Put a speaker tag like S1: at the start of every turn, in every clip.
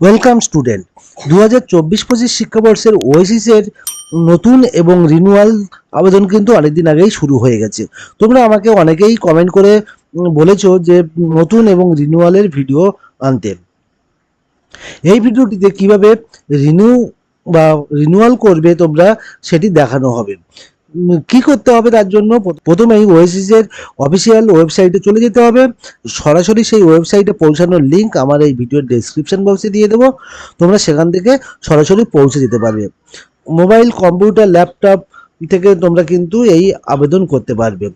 S1: Welcome student. দু হাজার চব্বিশ পঁচিশ শিক্ষাবর্ষের ওয়েসিসের নতুন এবং রিনিউয়াল আবেদন কিন্তু অনেকদিন আগেই শুরু হয়ে গেছে। তোমরা আমাকে অনেকেই কমেন্ট করে বলেছ যে নতুন এবং রিনিউয়ালের ভিডিও আনতে। এই ভিডিওটিতে কীভাবে রিনিউ বা রিনিউয়াল করবে তোমরা সেটি দেখানো হবে। কি করতে হবে তার জন্য? প্রথ- প্রথমেই ওয়েসিসের অফিসিয়াল ওয়েবসাইটে চলে যেতে হবে। সরাসরি সেই ওয়েবসাইটে পৌঁছানোর লিঙ্ক আমার এই ভিডিওর ডেসক্রিপশন বক্সে দিয়ে দেবো। তোমরা সেখান থেকে সরাসরি পৌঁছে যেতে পারবে। মোবাইল, কম্পিউটার, ল্যাপটপ থেকে তোমরা কিন্তু এই আবেদন করতে পারবে।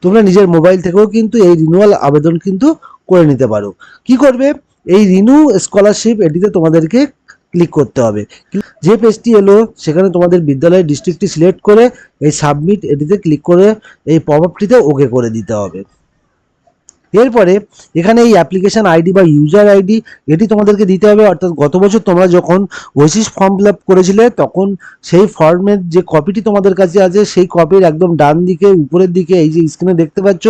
S1: তোমরা নিজের মোবাইল থেকেও কিন্তু এই রিনিউয়াল আবেদন কিন্তু করে নিতে পারো। কি করবে? এই রিনিউ স্কলারশিপ এটিতে তোমাদেরকে ক্লিক করতে হবে। যে পেজটি এলো, সেখানে তোমাদের বিদ্যালয়ের ডিস্ট্রিক্টটি সিলেক্ট করে এই সাবমিট এটিতে ক্লিক করে এই পপ ওকে করে দিতে হবে। এরপরে এখানে এই অ্যাপ্লিকেশন আইডি বা ইউজার আইডি এটি তোমাদেরকে দিতে হবে। অর্থাৎ গত বছর তোমরা যখন ওয়েসিস ফর্ম ফিল আপ করেছিলে, তখন সেই ফর্মের যে কপিটি তোমাদের কাছে আছে, সেই কপির একদম ডান দিকে, উপরের দিকে, এই যে স্ক্রিনে দেখতে পাচ্ছ,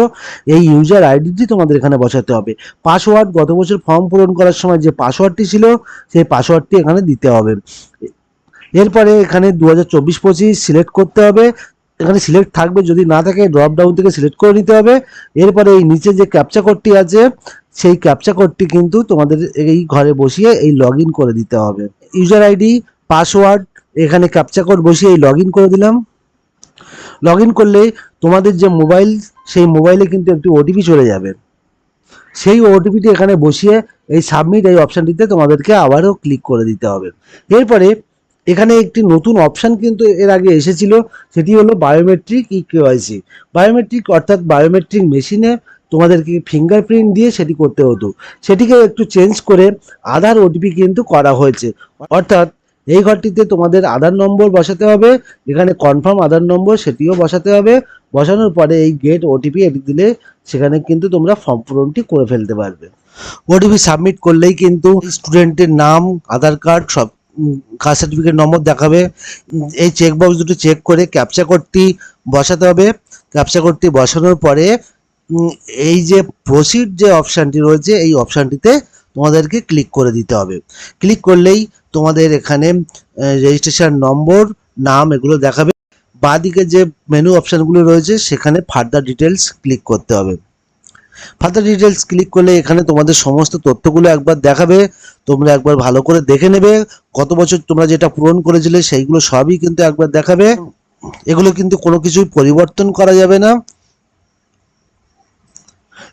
S1: এই ইউজার আইডিটি তোমাদের এখানে বসাতে হবে। পাসওয়ার্ড গত বছর ফর্ম পূরণ করার সময় যে পাসওয়ার্ডটি ছিল, সেই পাসওয়ার্ডটি এখানে দিতে হবে। এরপরে এখানে দু হাজার চব্বিশ পঁচিশ সিলেক্ট করতে হবে। এখানে সিলেক্ট থাকবে, যদি না থাকে ড্রপ ডাউন থেকে সিলেক্ট করে নিতে হবে। এরপরে এই নিচে যে ক্যাপচা কোডটি আছে, সেই ক্যাপচা কোডটি কিন্তু তোমাদের এই ঘরে বসিয়ে এই লগ করে দিতে হবে। ইউজার আইডি পাসওয়ার্ড এখানে ক্যাপচা কোড বসিয়ে এই লগ করে দিলাম। লগ করলে তোমাদের যে মোবাইল সেই মোবাইলে কিন্তু একটি ওটিপি চলে যাবে। সেই ওটিপিটি এখানে বসিয়ে এই সাবমিট এই অপশানটিতে তোমাদেরকে আবারও ক্লিক করে দিতে হবে। এরপরে এখানে একটি নতুন অপশান কিন্তু এর আগে এসেছিল, সেটি হলো বায়োমেট্রিক ই কেওয়াইসি বায়োমেট্রিক অর্থাৎ বায়োমেট্রিক মেশিনে তোমাদেরকে ফিঙ্গারপ্রিন্ট দিয়ে সেটি করতে হতো। সেটিকে একটু চেঞ্জ করে আধার ওটিপি কিন্তু করা হয়েছে। অর্থাৎ এই ঘরটিতে তোমাদের আধার নম্বর বসাতে হবে, এখানে কনফার্ম আধার নম্বর সেটিও বসাতে হবে। বসানোর পরে এই গেট ওটিপি এটি দিলে সেখানে কিন্তু তোমরা ফর্ম পূরণটি করে ফেলতে পারবে। ওটিপি সাবমিট করলেই কিন্তু স্টুডেন্টের নাম আধার কার্ড সব কাস্ট সার্টিফিকেট নম্বর দেখাবে। এই চেকবক্স দুটো চেক করে ক্যাপচা কোডটি বসাতে হবে। ক্যাপচা কোডটি বসানোর পরে এই যে প্রসিড যে অপশানটি রয়েছে, এই অপশানটিতে তোমাদেরকে ক্লিক করে দিতে হবে। ক্লিক করলেই তোমাদের এখানে রেজিস্ট্রেশন নম্বর নাম এগুলো দেখাবে। বাঁদিকে যে মেনু অপশানগুলো রয়েছে, সেখানে ফার্দার ডিটেলস ক্লিক করতে হবে। ফার্দার ডিটেলস ক্লিক করলে এখানে তোমাদের সমস্ত তথ্যগুলো একবার দেখাবে। তোমরা একবার ভালো করে দেখে নেবে। গত বছর তোমরা যেটা পূরণ করেছিলে সেইগুলো সবই কিন্তু একবার দেখাবে। এগুলো কিন্তু কোনো কিছুই পরিবর্তন করা যাবে না।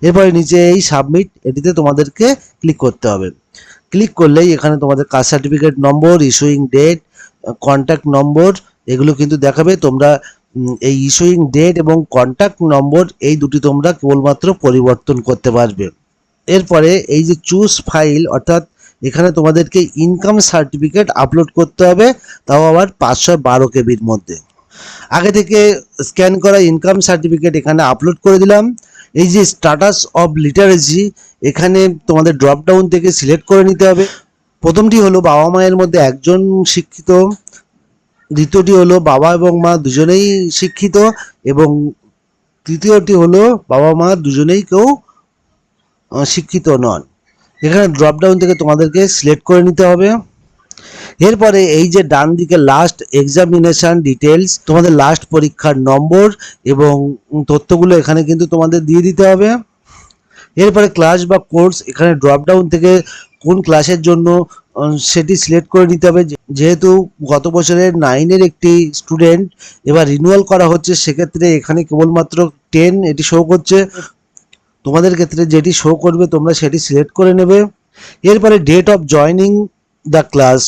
S1: এরপরে নিচে এই সাবমিট এটিতে তোমাদেরকে ক্লিক করতে হবে। ক্লিক করলেই এখানে তোমাদের caste certificate number issuing date contact number এগুলো কিন্তু দেখাবে। তোমরা এই ইস্যুইং ডেট এবং কন্ট্যাক্ট নম্বর এই দুটি তোমরা কেবলমাত্র পরিবর্তন করতে পারবে। এরপরে এই যে চুজ ফাইল অর্থাৎ এখানে তোমাদেরকে ইনকাম সার্টিফিকেট আপলোড করতে হবে, তাও আবার পাঁচশো বারো কেবির মধ্যে। আগে থেকে স্ক্যান করা ইনকাম সার্টিফিকেট এখানে আপলোড করে দিলাম। এই যে স্ট্যাটাস অফ লিটারেসি এখানে তোমাদের ড্রপডাউন থেকে সিলেক্ট করে নিতে হবে। প্রথমটি হলো বাবা মায়ের মধ্যে একজন শিক্ষিত, দ্বিতীয়টি হলো বাবা এবং মা দুজনেই শিক্ষিত, এবং তৃতীয়টি হলো বাবা মা দুজনেই কেউ শিক্ষিত নন। এখানে ড্রপ ডাউন থেকে তোমাদেরকে সিলেক্ট করে নিতে হবে। এরপরে এই যে ডান দিকে লাস্ট এক্সামিনেশন ডিটেলস তোমাদের লাস্ট পরীক্ষার নম্বর এবং তথ্যগুলো এখানে কিন্তু তোমাদের দিয়ে দিতে হবে। এরপরে ক্লাস বা কোর্স এখানে ড্রপ ডাউন থেকে কোন ক্লাসের জন্য সেটি সিলেক্ট করে নিতে হবে। যেহেতু গত বছরের নাইনের একটি স্টুডেন্ট এবার রিনিউয়াল করা হচ্ছে, সেক্ষেত্রে এখানে কেবলমাত্র টেন এটি শো করছে। তোমাদের ক্ষেত্রে যেটি শো করবে, তোমরা সেটি সিলেক্ট করে নেবে। এরপরে date of joining the class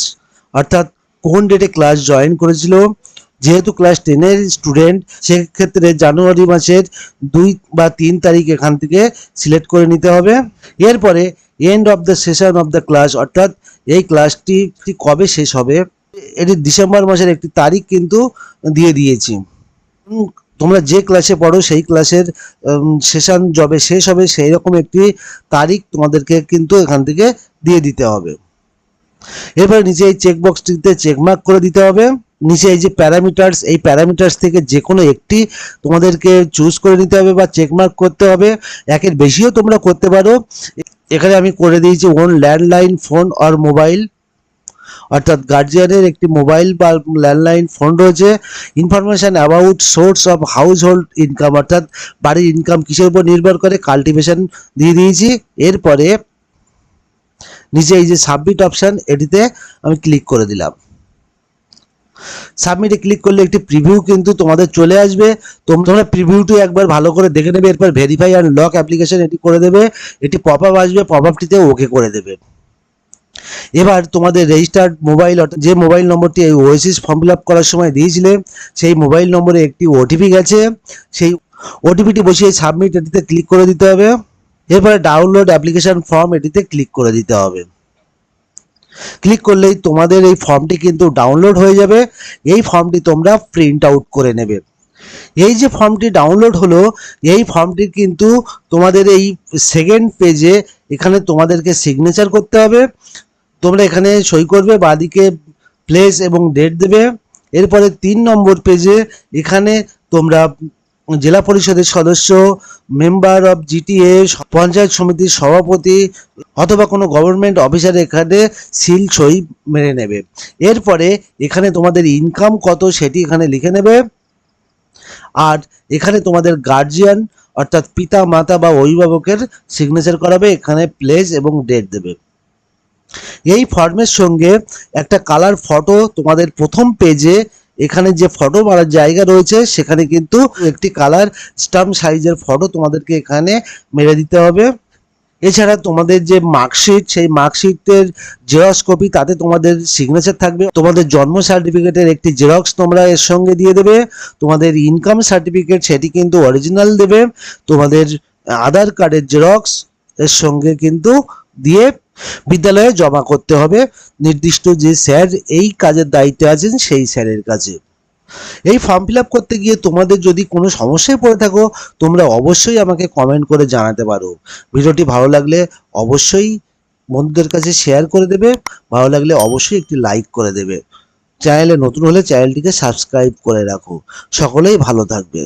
S1: অর্থাৎ কোন ডেটে ক্লাস জয়েন করেছিল। যেহেতু ক্লাস টেনের স্টুডেন্ট সেক্ষেত্রে জানুয়ারি মাসের দুই বা তিন তারিখ এখান থেকে সিলেক্ট করে নিতে হবে। এরপরে end of the session of the class অর্থাৎ এই ক্লাসটি কবে শেষ হবে, এটি ডিসেম্বর মাসের একটি তারিখ কিন্তু দিয়ে দিয়েছি। তোমরা যে ক্লাসে পড়ো, সেই ক্লাসের সেশন যবে শেষ হবে সেই রকম একটি তারিখ তোমাদেরকে কিন্তু এখান থেকে দিয়ে দিতে হবে। এরপরে নিচে এই চেক বক্সটিতে চেকমার্ক করে দিতে হবে। নিচে এই যে প্যারামিটার্স এই প্যারামিটার্স থেকে যে কোনো একটি তোমাদেরকে চুজ করে নিতে হবে বা চেকমার্ক করতে হবে। একের বেশিও তোমরা করতে পারো। এখানে আমি করে দিয়েছি ওন ল্যান্ডলাইন ফোন আর মোবাইল অর্থাৎ গার্জিয়ানের একটি মোবাইল বা ল্যান্ডলাইন ফোন রয়েছে। Information about source of household income অর্থাৎ বাড়ির ইনকাম কিসের উপর নির্ভর করে কাল্টিভেশন দিয়ে দিয়েছি। এরপরে নিচে এই যে সাবমিট অপশান এটিতে আমি ক্লিক করে দিলাম। সাবমিটে ক্লিক করলে একটি প্রিভিউ কিন্তু তোমাদের চলে আসবে। তোম- তোমরা প্রিভিউটি একবার ভালো করে দেখে নেবে, এরপর ভেরিফাই অ্যান্ড লক অ্যাপ্লিকেশন এটি করে দেবে। এটি পপ আপ আসবে পপ আপটিতে ওকে করে দেবে। এবার তোমাদের রেজিস্টার্ড মোবাইল অর্থাৎ যে মোবাইল নম্বরটি এই ওএসিস ফর্ম ফিল করার সময় দিয়েছিলে, সেই মোবাইল নম্বরে একটি ওটিপি গেছে। সেই ওটিপিটি বসিয়ে সাবমিট এটিতে ক্লিক করে দিতে হবে। এরপরে ডাউনলোড অ্যাপ্লিকেশন ফর্ম এটিতে ক্লিক করে দিতে হবে। ক্লিক করলেই তোমাদের এই ফর্মটি কিন্তু ডাউনলোড হয়ে যাবে। এই ফর্মটি তোমরা প্রিন্ট আউট করে নেবে। এই যে ফর্মটি ডাউনলোড হলো, এই ফর্মটি কিন্তু তোমাদের এই সেকেন্ড পেজে এখানে তোমাদেরকে সিগনেচার করতে হবে। তোমরা এখানে সই করবে, বাদিকে প্লেস এবং ডেট দেবে। এরপরে তিন নম্বর পেজে এখানে তোমরা জেলা পরিষদের সদস্য মেম্বার অফ জিটিএ পঞ্চায়েত সমিতির সভাপতি অথবা কোনো গভর্নমেন্ট অফিসার এখানে সিল সই মেরে নেবে। এরপরে এখানে তোমাদের ইনকাম কত সেটি এখানে লিখে নেবে। আর এখানে তোমাদের গার্জিয়ান অর্থাৎ পিতা, মাতা বা অভিভাবকের সিগনেচার করাবে। এখানে প্লেস এবং ডেট দেবে। এই ফর্মের সঙ্গে একটা কালার ফটো তোমাদের প্রথম পেজে এখানে যে ফটো মারার জায়গা রয়েছে, সেখানে কিন্তু একটি কালার স্টাম্প সাইজের ফটো তোমাদেরকে এখানে মেরে দিতে হবে। এছাড়া তোমাদের যে মার্কশিট সেই মার্কশিটের জেরক্স কপি তাতে তোমাদের সিগনেচার থাকবে। তোমাদের জন্ম সার্টিফিকেটের একটি জেরক্স তোমরা এর সঙ্গে দিয়ে দেবে। তোমাদের ইনকাম সার্টিফিকেট সেটি কিন্তু অরিজিনাল দেবে। তোমাদের আধার কার্ডের জেরক্স এর সঙ্গে কিন্তু দিয়ে বিদ্যালয়ে জমা করতে হবে। নির্দিষ্ট যে স্যার এই কাজের দায়িত্বে আছেন, সেই স্যারের কাছে। এই ফর্ম ফিল করতে গিয়ে তোমাদের যদি কোনো সমস্যায় পড়ে থাকো, তোমরা অবশ্যই আমাকে কমেন্ট করে জানাতে পারো। ভিডিওটি ভালো লাগলে অবশ্যই বন্ধুদের কাছে শেয়ার করে দেবে। ভালো লাগলে অবশ্যই একটি লাইক করে দেবে। চ্যানেলে নতুন হলে চ্যানেলটিকে সাবস্ক্রাইব করে রাখো। সকলেই ভালো থাকবে